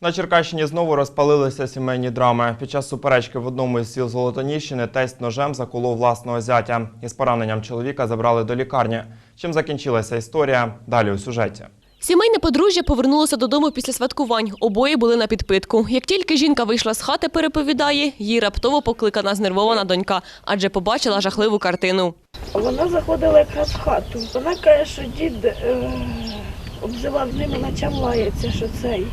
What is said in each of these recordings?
На Черкащині знову розпалилися сімейні драми. Під час суперечки в одному із сіл Золотоніщини тесть ножем заколов власного зятя. Із пораненням чоловіка забрали до лікарні. Чим закінчилася історія? Далі у сюжеті. Сімейне подружжя повернулося додому після святкувань. Обоє були на підпитку. Як тільки жінка вийшла з хати, переповідає, їй раптово покликана знервована донька, адже побачила жахливу картину. Вона заходила якраз в хату. Вона каже, що дід обзивав ними, наче лається, що цей.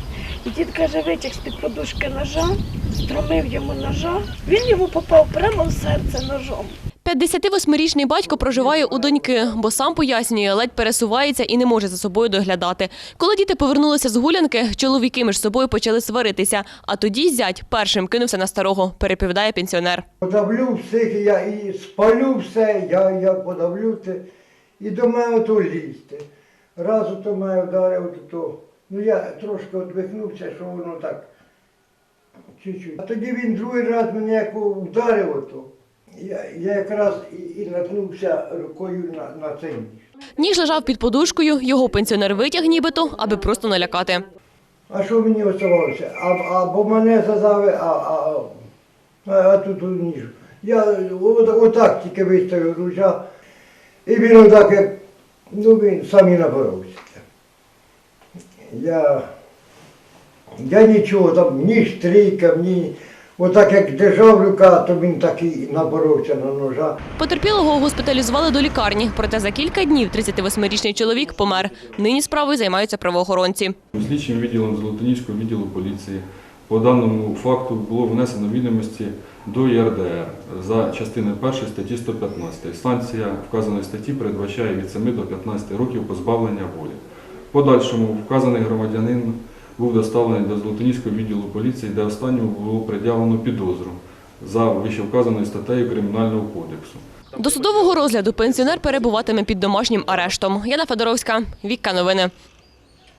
І дід каже, витяг з-під подушки ножа, струмив йому ножа. Він йому попав прямо в серце ножом. 58-річний батько проживає у доньки, бо сам пояснює, ледь пересувається і не може за собою доглядати. Коли діти повернулися з гулянки, чоловіки між собою почали сваритися. А тоді зять першим кинувся на старого, переповідає пенсіонер. Подавлю всіх, я і спалю все, я, я подавлю і до мене то лізьте. Раз то мене вдарив, то, ну я трошки відвихнувся, що воно так чуть-чуть. А тоді він другий раз мене як вдарив ото. Я, я якраз і, і наткнувся рукою на, на цей ніж. Ніж лежав під подушкою, його пенсіонер витяг нібито, аби просто налякати. А що мені оставалося? А, або мене задави, а, а, а, а тут ніж. Я от, отак тільки виставив ружа, і він отак, як, ну він сам і наборовся. Я, я нічого, там ні штрійкав, ні. Отак як держав рука, то він так і наборовся на ножа. Потерпілого госпіталізували до лікарні, проте за кілька днів 38-річний чоловік помер. Нині справою займаються правоохоронці. Слідчим відділом Золотоніського відділу поліції по даному факту було внесено відомості до ЄРДР за частиною 1 статті 115. Санкція вказаної статті передбачає від 7 до 15 років позбавлення волі. Подальшому вказаний громадянин був доставлений до Золотоніського відділу поліції, де останньому було пред'явлено підозру за вищевказаною статтею Кримінального кодексу. До судового розгляду пенсіонер перебуватиме під домашнім арештом. Яна Федоровська, Вікка Новини.